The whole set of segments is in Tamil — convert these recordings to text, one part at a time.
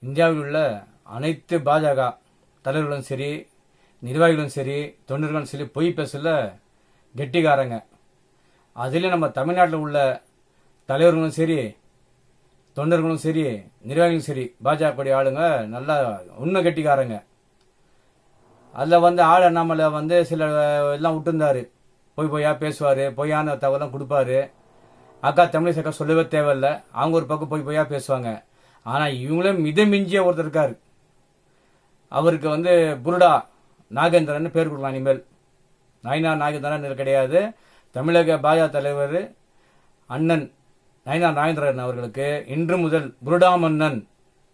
இந்தியாவில் உள்ள அனைத்து பாஜக தலைவர்களும் சரி நிர்வாகிகளும் சரி தொண்டர்களும் சரி பொய் பேசல கெட்டிக்காரங்க. அதில் நம்ம தமிழ்நாட்டில் உள்ள தலைவர்களும் சரி தொண்டர்களும் சரி நிர்வாகிகளும் சரி பாஜக ஆளுங்க நல்லா உண்மை கெட்டிக்காரங்க. அதில் வந்து ஆள் அண்ணாமலை வந்து சில எல்லாம் விட்டுருந்தாரு. பொய் பொய்யா பேசுவார் பொய்யான தகவலாம் கொடுப்பாரு. அக்கா தமிழிசக்கா சொல்லவே தேவையில்ல. அவங்க ஒரு பக்கம் பொய் பொய்யா பேசுவாங்க. ஆனால் இவங்களே மித மிஞ்சிய ஒருத்தர் இருக்கார். அவருக்கு வந்து புருடா நாகேந்திரன் பேர் கொடுக்கலாம் இனிமேல். நயினா நாகேந்திரன் கிடையாது. தமிழக பாஜக தலைவர் அண்ணன் நயினா நாகேந்திரன் அவர்களுக்கு இன்று முதல் புருடா மன்னன்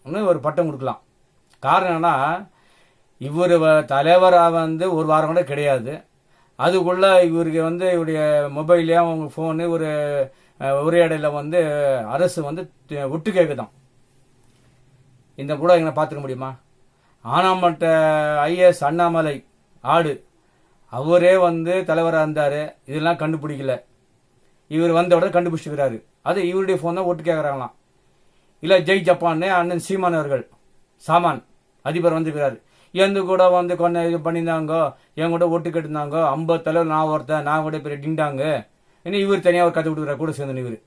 ஒரு பட்டம் கொடுக்கலாம். காரணம் என்னன்னா இவர் தலைவராக வந்து ஒரு வாரம் கூட கிடையாது. அதுக்குள்ளே இவருக்கு வந்து இவருடைய மொபைல்லையும் அவங்க ஃபோனு ஒரு உரையாடலில் வந்து அரசு வந்து தி- ஒட்டு கேட்குதான் இந்த கூட எங்களை பார்த்துக்க முடியுமா? ஆனாமட்ட ஐஎஸ் அண்ணாமலை ஆடு அவரே வந்து தலைவராக இருந்தார். இதெல்லாம் கண்டுபிடிக்கல. இவர் வந்த உடனே கண்டுபிடிச்சிருக்கிறாரு. அது இவருடைய ஃபோன் தான் ஒட்டு கேட்குறாங்களாம் இல்லை ஜெய் ஜப்பான்னு அண்ணன் சீமான் அவர்கள் சாமான் அதிபர் வந்திருக்கிறாரு. எந்த கூட வந்து கொஞ்சம் இது பண்ணியிருந்தாங்க என் கூட ஓட்டு கட்டிருந்தாங்க ஐம்பது தலைவர் நான் ஒருத்தன் நான் கூட பெரிய டிண்டாங்க இன்னும் இவர் தனியாக ஒரு கதை கொடுக்குறாரு கூட சேர்ந்து இவர்.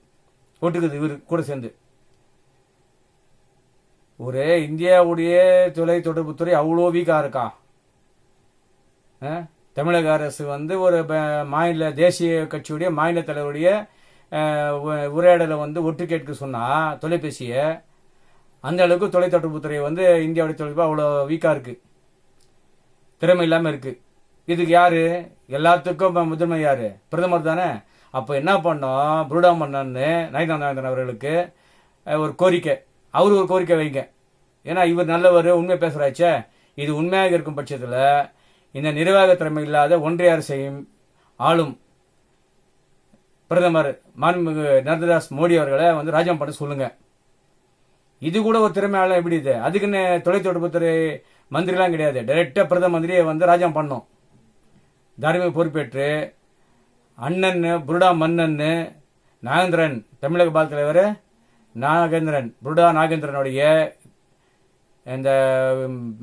ஒட்டுக்குது இவர் கூட சேர்ந்து. ஒரு இந்தியாவுடைய தொலை தொடர்புத்துறை அவ்வளோ வீக்காக இருக்கா? ஆ? தமிழக அரசு வந்து ஒரு மாநில தேசிய கட்சியுடைய மாநில தலைவருடைய உரையாடலை வந்து ஒட்டு கேட்க சொன்னால் தொலைபேசியை அந்த அளவுக்கு தொலைத்தொடர்புத்துறை வந்து இந்தியாவுடைய தொடர்பு அவ்வளோ வீக்காக இருக்குது திறமை இல்லாமல் இருக்குது இதுக்கு யார்? எல்லாத்துக்கும் முதன்மை யார்? பிரதமர் தானே. அப்போ என்ன பண்ணோம்? புருடா மன்னன்னு நயனானந்தன் அவர்களுக்கு ஒரு கோரிக்கை. அவர் ஒரு கோரிக்கை வைங்க. ஏன்னா இவர் நல்லவர் உண்மை பேசுகிறாச்சே இது உண்மையாக இருக்கும் பட்சத்தில் இந்த நிர்வாக திறமை இல்லாத ஒன்றிய அரசையும் ஆளும் பிரதமர் மாண்புமிகு நரேந்திரதாஸ் மோடி அவர்களை வந்து ராஜினாமா பண்ண சொல்லுங்க. இது கூட ஒரு திறமையால எப்படி இது? அதுக்குன்னு தொலைத்தொடர்புத்துறை மந்திரிலாம் கிடையாது. டைரெக்டாக பிரதம மந்திரியை வந்து ராஜினாமா பண்ணோம் தார்மீக பொறுப்பேற்று அண்ணன் புருடா மன்னன் நாகேந்திரன் தமிழக பால் தலைவர் நாகேந்திரன் புருடா நாகேந்திரனுடைய இந்த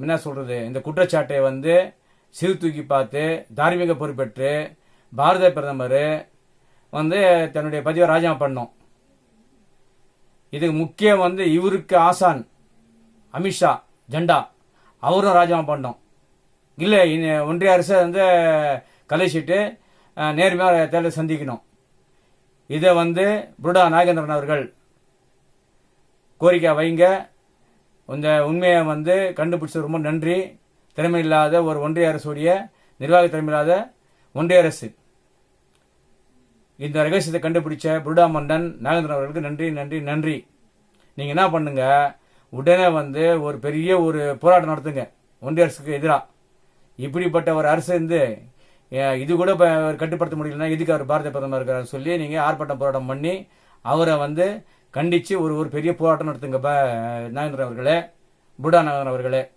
என்ன சொல்றது இந்த குற்றச்சாட்டை வந்து சிறு தூக்கி பார்த்து தார்மீக பொறுப்பேற்று பாரத பிரதமர் வந்து தன்னுடைய பதிவை ராஜினாமா பண்ணோம். இதுக்கு முக்கியம் வந்து இவருக்கு ஆசான் அமித்ஷா ஜெண்டா அவரும் ராஜினாமா பண்ணோம். இல்லை இனி- ஒன்றிய அரசை வந்து கலைச்சிட்டு நேர்மையாக தேர்தலை சந்திக்கணும். இதை வந்து புருடா நாகேந்திரன் அவர்கள் கோரிக்கை வைங்க. இந்த உண்மையை வந்து கண்டுபிடிச்சது ரொம்ப நன்றி. திறமை இல்லாத ஒரு ஒன்றிய அரசுடைய நிர்வாக திறமை இல்லாத ஒன்றிய அரசு. இந்த ரகசியத்தை கண்டுபிடிச்ச புருடா மன்னன் நாகேந்திரன் அவர்களுக்கு நன்றி நன்றி நன்றி. நீங்கள் என்ன பண்ணுங்க? உடனே வந்து ஒரு பெரிய ஒரு போராட்டம் நடத்துங்க. ஒன்றிய அரசுக்கு எதிராக இப்படிப்பட்ட ஒரு அரசு வந்து இது கூட இப்போ அவர் கட்டுப்படுத்த முடியலன்னா இதுக்கு அவர் பாரத பிரதமர் இருக்கிறார் சொல்லி நீங்கள் ஆர்ப்பாட்டம் போராட்டம் பண்ணி அவரை வந்து கண்டிச்சு ஒரு ஒரு பெரிய போராட்டம் நடத்துங்க ப- நாகேந்திரன் அவர்களே புடா அவர்களே.